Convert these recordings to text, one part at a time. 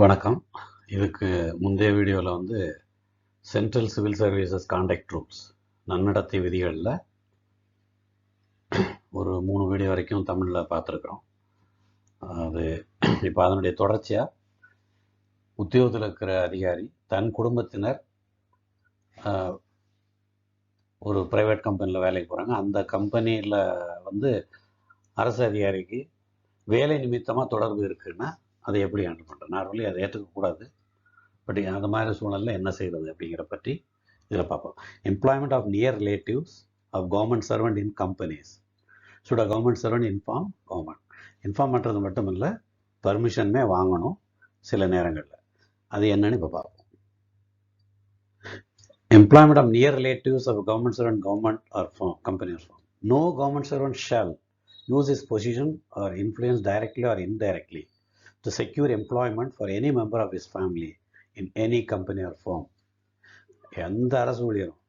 வணக்கம். இதுக்கு முந்தைய வீடியோவில் வந்து central civil services conduct rules நன்னடத்தை விதிகளில் ஒரு மூணு வீடியோ வரைக்கும் தமிழில் பார்த்துருக்குறோம். அது இப்போ அதனுடைய தொடர்ச்சியாக உத்தியோகத்தில் இருக்கிற அதிகாரி தன் குடும்பத்தினர் ஒரு ப்ரைவேட் கம்பெனியில் வேலைக்கு போகிறாங்க அந்த கம்பெனியில் வந்து அரசு அதிகாரிக்கு வேலை நிமித்தமாக தொடர்பு இருக்குன்னா அதை எப்படி ஹேண்டில் பண்ணுறது நார்மலி அதை ஏற்றுக்கக்கூடாது. பட் அந்த மாதிரி சூழ்நிலையில் என்ன செய்கிறது அப்படிங்கிற பற்றி இதில் பார்ப்போம். Employment of near relatives of government servant in companies சுட government servant inform government inform பண்ணுறது மட்டும் இல்லை பர்மிஷனுமே வாங்கணும் சில நேரங்களில். அது என்னன்னு இப்போ பார்ப்போம். Employment of near relatives of government servant government or firm company or firm no government servant shall use his position or influence directly or indirectly to secure employment for any member of his family in any company or firm. எந்த அரசு ஊழியரும்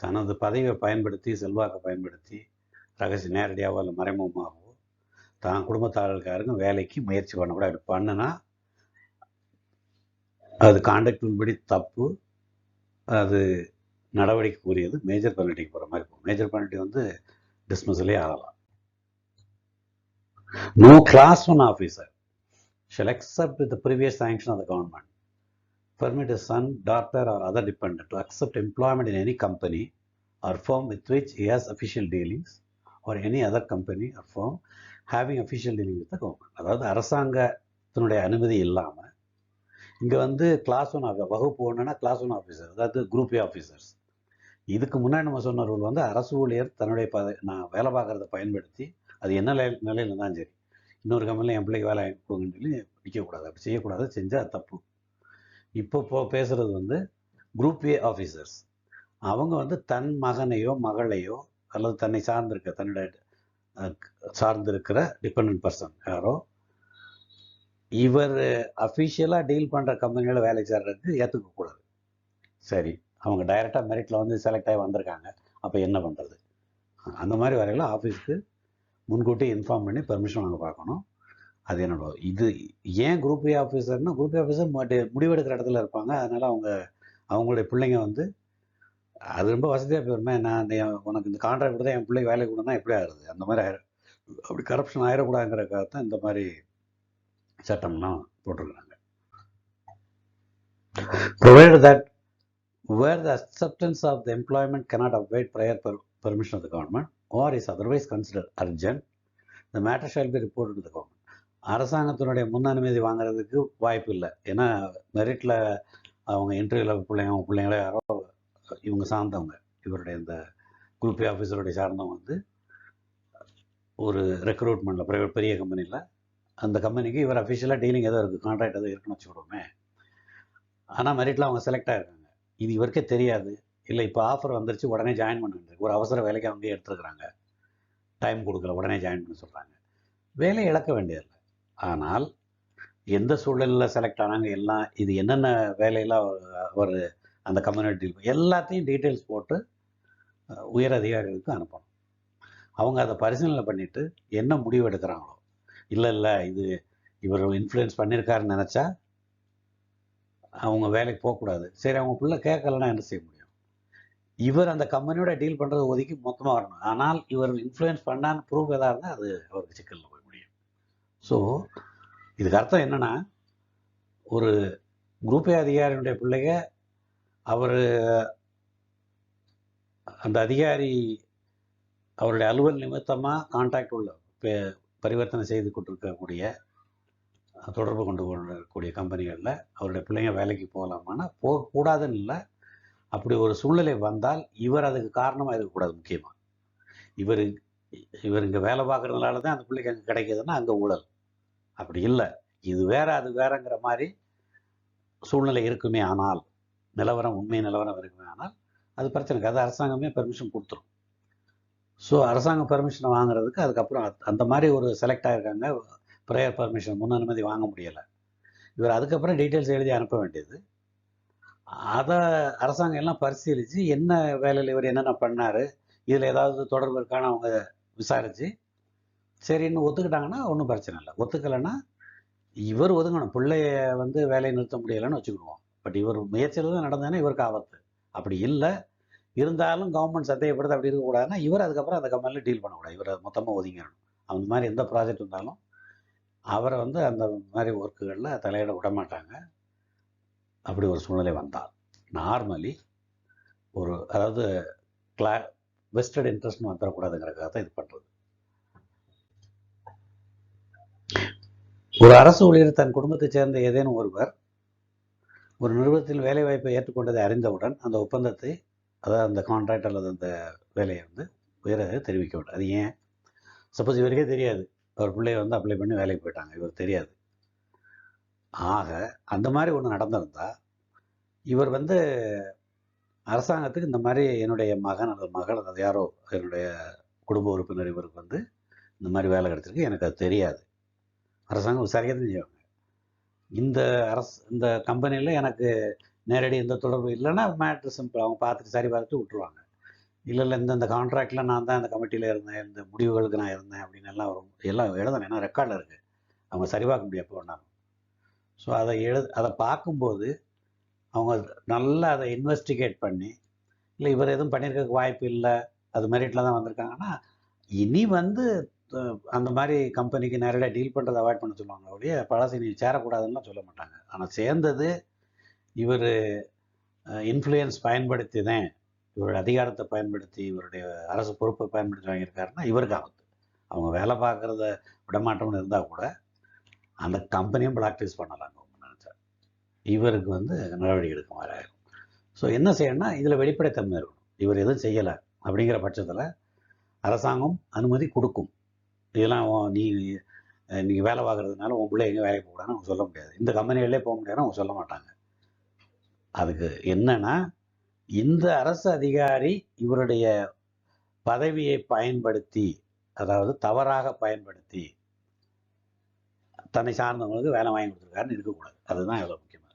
தனது பதவியை பயன்படுத்தி செல்வாக்கை பயன்படுத்தி ரகசிய நேரடியாகவோ இல்லை மறைமுகமாகவோ தான் குடும்பத்தார்களுக்காருக்கும் வேலைக்கு முயற்சி பண்ணக்கூடாது அப்படி பண்ணுனா அது கான்டாக்ட் படி தப்பு அது நடவடிக்கை கூறியது மேஜர் பெனல்ட்டிக்கு போகிற மாதிரி இருக்கும் மேஜர் பெனல்ட்டி வந்து டிஸ்மிஸ்லேயே ஆகலாம். No class one officer shall accept with the previous sanction of the government permit a son, daughter, or other dependent to accept employment in any company or firm with which he has official dealings or any other company or firm having official dealing with the government. அதாவது அரசாங்கத்தினுடைய அனுமதி இல்லாமல் இங்கே வந்து class one officer வகுப்பு ஒன்றுனா class one officer அதாவது group A officers இதுக்கு முன்னாடி நம்ம சொன்ன ரூல் வந்து அரசு ஊழியர் தன்னுடைய பத நான் வேலை பார்க்குறத பயன்படுத்தி அது என்ன நிலை நிலையில் தான் சரி இன்னொரு கம்பெனியில் என் பிள்ளைக்கு வேலை கொடுங்கன்னு சொல்லி நிற்கக்கூடாது அப்படி செய்யக்கூடாது. செஞ்சால் தப்பு. இப்போ போ பேசுகிறது வந்து குரூப் ஏ ஆஃபீஸர்ஸ் அவங்க வந்து தன் மகனையோ மகளையோ அல்லது தன்னை சார்ந்திருக்க தன்னுடைய சார்ந்திருக்கிற டிபெண்ட் பர்சன் யாரோ இவர் அஃபிஷியலாக டீல் பண்ணுற கம்பெனியில் வேலை சேர்றதுக்கு ஏற்றுக்கக்கூடாது சரி. அவங்க டைரெக்டாக மெரிட்டில் வந்து செலக்ட் ஆகி வந்திருக்காங்க. அப்போ என்ன பண்ணுறது அந்த மாதிரி வரையில ஆஃபீஸ்க்கு முன்கூட்டி இன்ஃபார்ம் பண்ணி பெர்மிஷன் வாங்க பார்க்கணும். அது என்னோட இது ஏன் குரூப் ஏ ஆஃபீஸர்னா குரூப் ஏ ஆஃபீஸர் முடிவெடுக்கிற இடத்துல இருப்பாங்க. அதனால் அவங்க அவங்களுடைய பிள்ளைங்க வந்து அது ரொம்ப வசதியாக போயிருமே நான் இந்த உனக்கு இந்த கான்ட்ராக்ட் கொடுத்தா என் பிள்ளைக்கு வேலைக்கு கொடுனா எப்படி ஆகுது. அந்த மாதிரி ஆயிரும் அப்படி கரப்ஷன் ஆயிடக்கூடாதுங்கிறக்காக தான் இந்த மாதிரி சட்டம்லாம் போட்டிருக்கிறாங்க. Provided that where the acceptance of the employment cannot await prior permission of the government government is otherwise consider urgent இந்த மேட்டர் ஷால் பி ரிப்போர்ட் எடுத்துக்கோங்க அரசாங்கத்தினுடைய முன் அனுமதி வாங்குறதுக்கு வாய்ப்பு இல்லை. ஏன்னா மெரிட்டில் அவங்க இன்டர்வியூவில் பிள்ளைங்க அவங்க பிள்ளைங்கள யாரோ இவங்க சார்ந்தவங்க. இவருடைய இந்த குரூப் ஆஃபீஸருடைய சார்ந்தவங்க வந்து ஒரு ரெக்ரூட்மெண்ட்டில் ப்ரைவேட் பெரிய கம்பெனியில் அந்த கம்பெனிக்கு இவர் அஃபிஷியலாக டீலிங் ஏதோ இருக்குது கான்ட்ராக்ட் ஏதோ இருக்குன்னு வச்சுக்கிடுவோமே. ஆனால் மெரிட்டில் அவங்க செலக்ட் ஆகிருக்காங்க இது இவருக்கே தெரியாது. இல்லை இப்போ ஆஃபர் வந்துருச்சு உடனே ஜாயின் பண்ண வேண்டியது ஒரு அவசர வேலைக்கு அவங்க எடுத்துருக்குறாங்க. டைம் கொடுக்கல உடனே ஜாயின் பண்ண சொல்கிறாங்க வேலையை இழக்க வேண்டியதில்லை. ஆனால் எந்த சூழலில் செலக்ட் ஆனாங்க எல்லாம் இது என்னென்ன வேலையெல்லாம் அவர் அந்த கம்யூனிட்டி எல்லாத்தையும் டீட்டெயில்ஸ் போட்டு உயர் அதிகாரிகளுக்கு அனுப்பணும். அவங்க அதை பரிசீலனை பண்ணிவிட்டு என்ன முடிவு எடுக்கிறாங்களோ. இல்லை இல்லை இது இவர் இன்ஃப்ளூயன்ஸ் பண்ணியிருக்காருன்னு நினச்சா அவங்க வேலைக்கு போகக்கூடாது. சரி அவங்க பிள்ளை கேட்கலன்னா என்ன செய்ய முடியும்? இவர் அந்த கம்பெனியோட டீல் பண்றது ஒதுக்கி மொத்தமாக வரணும். ஆனால் இவர் இன்ஃப்ளூயன்ஸ் பண்ணான்னு ப்ரூஃப் எதாக இருந்தால் அது அவருக்கு சிக்கலில் போய் முடியும். ஸோ இதுக்கு அர்த்தம் என்னன்னா ஒரு குரூப் ஏ அதிகாரியுடைய பிள்ளைங்க அவர் அந்த அதிகாரி அவருடைய அலுவல் நிமித்தமாக கான்டாக்ட் உள்ள பரிவர்த்தனை செய்து கொண்டிருக்கக்கூடிய தொடர்பு கொண்டு கொண்டிருக்கக்கூடிய கம்பெனிகளில் அவருடைய பிள்ளைங்க வேலைக்கு போகலாமான்னா போகக்கூடாதுன்னு இல்லை அப்படி ஒரு சூழ்நிலை வந்தால் இவர் அதுக்கு காரணமாக இருக்கக்கூடாது முக்கியமாக இவர் இவர் இங்கே வேலை பார்க்குறதுனால தான் அந்த பிள்ளைக்கு அங்கே கிடைக்கிதுன்னா அங்கே ஊழல். அப்படி இல்லை. இது வேற அது வேறங்கிற மாதிரி சூழ்நிலை இருக்குமே ஆனால் நிலவரம் உண்மை நிலவரம் இருக்குமே ஆனால் அது பிரச்சனை அது அரசாங்கமே பெர்மிஷன் கொடுத்துரும். ஸோ அரசாங்கம் பெர்மிஷனை வாங்குறதுக்கு அதுக்கப்புறம் அந்த மாதிரி ஒரு செலக்ட் ஆகிருக்காங்க ப்ரேயர் பர்மிஷன் முன் அனுமதி வாங்க முடியலை. இவர் அதுக்கப்புறம் டீட்டெயில்ஸ் எழுதி அனுப்ப வேண்டியது. அதை அரசாங்கம் எல்லாம் பரிசீலித்து என்ன வேலையில் இவர் என்னென்ன பண்ணார் இதில் ஏதாவது தொடர்பு இருக்கான்னு அவங்க விசாரித்து சரின்னு ஒத்துக்கிட்டாங்கன்னா ஒன்றும் பிரச்சனை இல்லை. ஒத்துக்கலைன்னா இவர் ஒதுங்கணும். பிள்ளைய வந்து வேலையை நிறுத்த முடியலைன்னு வச்சுக்கிடுவோம். பட் இவர் முயற்சியில் தான் நடந்ததுன்னா இவருக்கு ஆபத்து. அப்படி இல்லை. இருந்தாலும் கவர்மெண்ட் சந்தேகப்படுது அப்படி இருக்கக்கூடாதுன்னா இவர் அதுக்கப்புறம் அந்த கம்பெனியில் டீல் பண்ணக்கூடாது. இவர் மொத்தமாக ஒதுங்கிடணும். அந்த மாதிரி எந்த ப்ராஜெக்ட் இருந்தாலும் அவரை வந்து அந்த மாதிரி ஒர்க்குகளில் தலையிட விட மாட்டாங்க. அப்படி ஒரு சூழ்நிலை வந்தால். நார்மலி ஒரு அதாவது கிளா வெஸ்டட் இன்ட்ரெஸ்ட்னு வந்துடக்கூடாதுங்கிறக்காக தான் இது பண்ணுறது ஒரு அரசு ஊழியர் தன் குடும்பத்தைச் சேர்ந்த ஏதேனும் ஒருவர் ஒரு நிறுவனத்தில் வேலைவாய்ப்பை ஏற்றுக்கொண்டதை அறிந்தவுடன் அந்த ஒப்பந்தத்தை அதாவது அந்த கான்ட்ராக்ட் அல்லது அந்த வேலையை வந்து உயர தெரிவிக்க வேண்டும். அது ஏன்? சப்போஸ் இவருக்கே தெரியாது. அவர் பிள்ளைய வந்து அப்ளை பண்ணி வேலைக்கு போயிட்டாங்க. இவர் தெரியாது. ஆக அந்த மாதிரி ஒன்று நடந்திருந்தா இவர் வந்து அரசாங்கத்துக்கு இந்த மாதிரி என்னுடைய மகன் அல்லது மகள் அல்லது யாரோ என்னுடைய குடும்ப உறுப்பினர் இவருக்கு வந்து இந்த மாதிரி வேலை கிடச்சிருக்கு. எனக்கு அது தெரியாது. அரசாங்கம் விசாரிக்கிறது தான் செய்வாங்க. இந்த அரசு இந்த கம்பெனியில் எனக்கு நேரடி எந்த தொடர்பு இல்லைன்னா மேட்ரு சிம்பிள் அவங்க பார்த்துட்டு சரி பார்த்துட்டு விட்டுருவாங்க. இல்லை இல்லை இந்த இந்த கான்ட்ராக்டில் நான் தான் இந்த கமிட்டியில் இருந்தேன் இந்த முடிவுகளுக்கு நான் இருந்தேன் அப்படின்னு எல்லாம் வரும். எல்லாம் எழுதணும். ஏன்னா ரெக்கார்டில் இருக்குது அவங்க சரி பார்க்க முடியும் எப்போ வேணாலும். ஸோ அதை எழு அதை பார்க்கும்போது அவங்க நல்லா அதை இன்வெஸ்டிகேட் பண்ணி இல்லை இவர் எதுவும் பண்ணியிருக்க வாய்ப்பு இல்லை. அது மெரிட்டில் தான் வந்திருக்காங்கன்னா இனி வந்து அந்த மாதிரி கம்பெனிக்கு நேரடியாக டீல் பண்ணுறதை அவாய்ட் பண்ண சொல்லுவாங்க ஒழிய பழசு நீ சேரக்கூடாதுன்னு சொல்ல மாட்டாங்க. ஆனால் சேர்ந்தது இவர் இன்ஃப்ளூயன்ஸ் பயன்படுத்தி தான் இவருடைய அதிகாரத்தை பயன்படுத்தி இவருடைய அரசு பொறுப்பை பயன்படுத்தி வாங்கியிருக்காருன்னா இவருக்கு ஆபத்து அவங்க வேலை பார்க்குறத விடமாட்டோம்னு இருந்தால் கூட அந்த கம்பெனியும் பிளாக்லிஸ்ட் பண்ணலாம் அவங்க இவருக்கு வந்து நடவடிக்கை எடுக்க மாதிரி ஸோ என்ன செய்யணும்னா இதில் வெளிப்படைத்தன்மை இருக்கணும். இவர் எதுவும் செய்யலை அப்படிங்கிற பட்சத்தில் அரசாங்கம் அனுமதி கொடுக்கும். இதெல்லாம் நீ நீங்கள் வேலை பார்க்குறதுனால உன் பிள்ளை எங்கே வேலைக்கு போகிறான்னு அவங்க சொல்ல முடியாது. இந்த கம்பெனிகளே போக முடியாதுன்னு அவங்க சொல்ல மாட்டாங்க. அதுக்கு என்னன்னா இந்த அரசு அதிகாரி இவருடைய பதவியை பயன்படுத்தி அதாவது தவறாக பயன்படுத்தி தன்னை சார்ந்தவங்களுக்கு வேலை வாங்கி கொடுத்துருக்காருன்னு இருக்கக்கூடாது. அதுதான் எவ்வளோ முக்கியமாக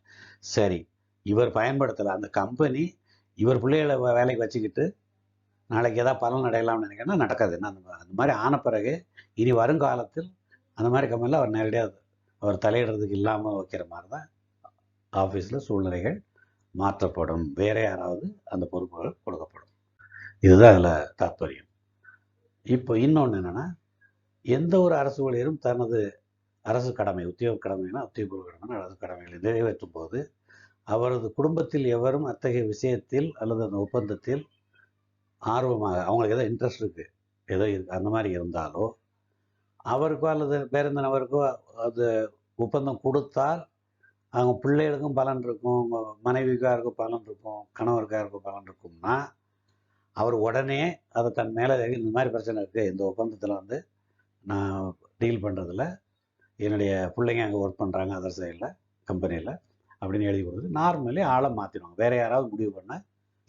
சரி இவர் பயன்படுத்தலை அந்த கம்பெனி இவர் பிள்ளைகளை வேலைக்கு வச்சுக்கிட்டு நாளைக்கு ஏதாவது பலன் அடையலாம்னு நினைக்கிறேன்னா நடக்காது. என்ன அந்த அந்த மாதிரி ஆன பிறகு இனி வருங்காலத்தில் அந்த மாதிரி கம்பெனியில் அவர் நேரடியாக அவர் தலையிடுறதுக்கு இல்லாமல் வைக்கிற மாதிரி தான் ஆஃபீஸில் சூழ்நிலைகள் மாற்றப்படும். வேற யாராவது அந்த பொறுப்புகள் கொடுக்கப்படும். இதுதான் அதில் தாற்பயம் இப்போ இன்னொன்று என்னென்னா எந்த ஒரு அரசு ஊழியரும் தனது அரசு கடமை உத்தியோக கடமைனா உத்தியோகபூர்வ கடமை அரசு கடமைகளை நிறைவேற்றும் போது அவரது குடும்பத்தில் எவரும் அத்தகைய விஷயத்தில் அல்லது அந்த ஒப்பந்தத்தில் ஆர்வமாக அவங்களுக்கு ஏதோ இன்ட்ரெஸ்ட் இருக்குது ஏதோ இருக்கு அந்த மாதிரி இருந்தாலோ அவருக்கோ அல்லது பேருந்த நபருக்கோ அது ஒப்பந்தம் கொடுத்தால் அவங்க பிள்ளைகளுக்கும் பலன் இருக்கும் அவங்க மனைவிக்காருக்கும் பலன் இருக்கும் கணவருக்காருக்கும் பலன் இருக்கும்னா அவர் உடனே அதை தன் மேலே இந்த மாதிரி பிரச்சனை இருக்குது இந்த ஒப்பந்தத்தில் வந்து நான் டீல் பண்ணுறதுல என்னுடைய பிள்ளைங்க அங்கே ஒர்க் பண்ணுறாங்க அதர் சைடில் கம்பெனியில் அப்படின்னு எழுதி கொடுத்து நார்மலி ஆளை மாற்றிடுவாங்க வேறு யாராவது முடிவு பண்ண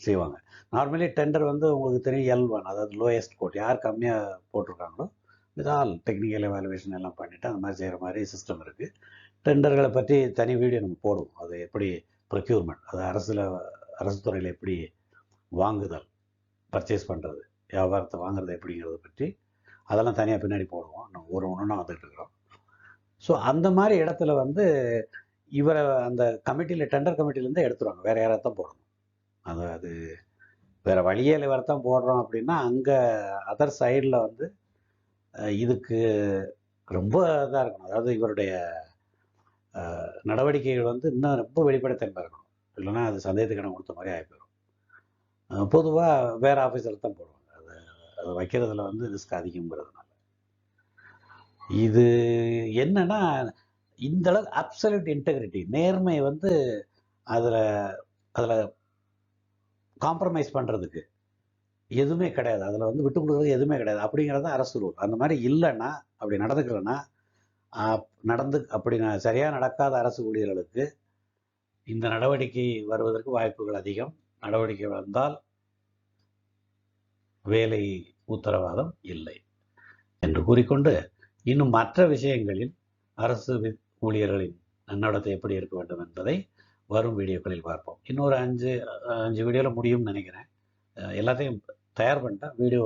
செய்வாங்க. நார்மலி டெண்டர் வந்து உங்களுக்கு தெரியும் எல் ஒன் அதாவது லோயஸ்ட் கோட் யார் கம்மியாக போட்டிருக்காங்களோ இதால் டெக்னிக்கல் எவாலுவேஷன் எல்லாம் பண்ணிவிட்டு அந்த மாதிரி செய்கிற மாதிரி சிஸ்டம் இருக்குது டெண்டர்களை பற்றி தனி வீடியோ நம்ம போடுவோம். அது எப்படி ப்ரொக்யூர்மெண்ட் அது அரசில் அரசு துறையில் எப்படி வாங்குதல் பர்ச்சேஸ் பண்ணுறது வியாபாரத்தை வாங்குறது எப்படிங்கிறத பற்றி அதெல்லாம் தனியாக பின்னாடி போடுவோம். நம்ம ஒரு ஒன்று வந்துட்டு இருக்கிறோம். ஸோ அந்த மாதிரி இடத்துல வந்து இவரை அந்த கமிட்டியில் டெண்டர் கமிட்டிலேருந்து எடுத்துருவாங்க. வேறு யாராவது தான் போடணும். அது அது வேறு வழியே வேறு இவரை தான் போடுறோம் அப்படின்னா அங்கே அதர் சைடில் வந்து இதுக்கு ரொம்ப இதாக இருக்கணும். அதாவது இவருடைய நடவடிக்கைகள் வந்து இன்னும் ரொம்ப வெளிப்படைத்தன்மை இருக்கணும். இல்லைன்னா அது சந்தேகத்துக்கான கொடுத்த மாதிரி ஆகி போயிடும் பொதுவாக வேறு ஆஃபீஸில் தான் போடுவாங்க. அது அது வைக்கிறதுல வந்து ரிஸ்க் அதிகங்கிறதுனால இது என்னன்னா இந்த அளவு அப்சல்யூட் இன்டெகிரிட்டி நேர்மை வந்து அதில் அதில் காம்ப்ரமைஸ் பண்ணுறதுக்கு எதுவுமே கிடையாது. அதில் வந்து விட்டு கொடுக்குறது எதுவுமே கிடையாது. அப்படிங்கிறது தான் அரசு ரூல் அந்த மாதிரி இல்லைன்னா அப்படி நடந்துக்கலன்னா நடந்து அப்படி சரியாக நடக்காத அரசு ஊழியர்களுக்கு இந்த நடவடிக்கை வருவதற்கு வாய்ப்புகள் அதிகம். நடவடிக்கை வந்தால் வேலை உத்தரவாதம் இல்லை என்று கூறிக்கொண்டு இன்னும் மற்ற விஷயங்களில் அரசு ஊழியர்களின் நன்னடத்தை எப்படி இருக்க வேண்டும் என்பதை வரும் வீடியோக்களில் பார்ப்போம். இன்னொரு அஞ்சு அஞ்சு வீடியோவில் முடியும்னு நினைக்கிறேன். எல்லாத்தையும் தயார் பண்ணிட்டா வீடியோ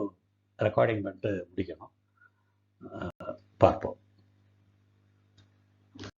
ரெக்கார்டிங் பண்ணிட்டு முடிக்கணும். பார்ப்போம்.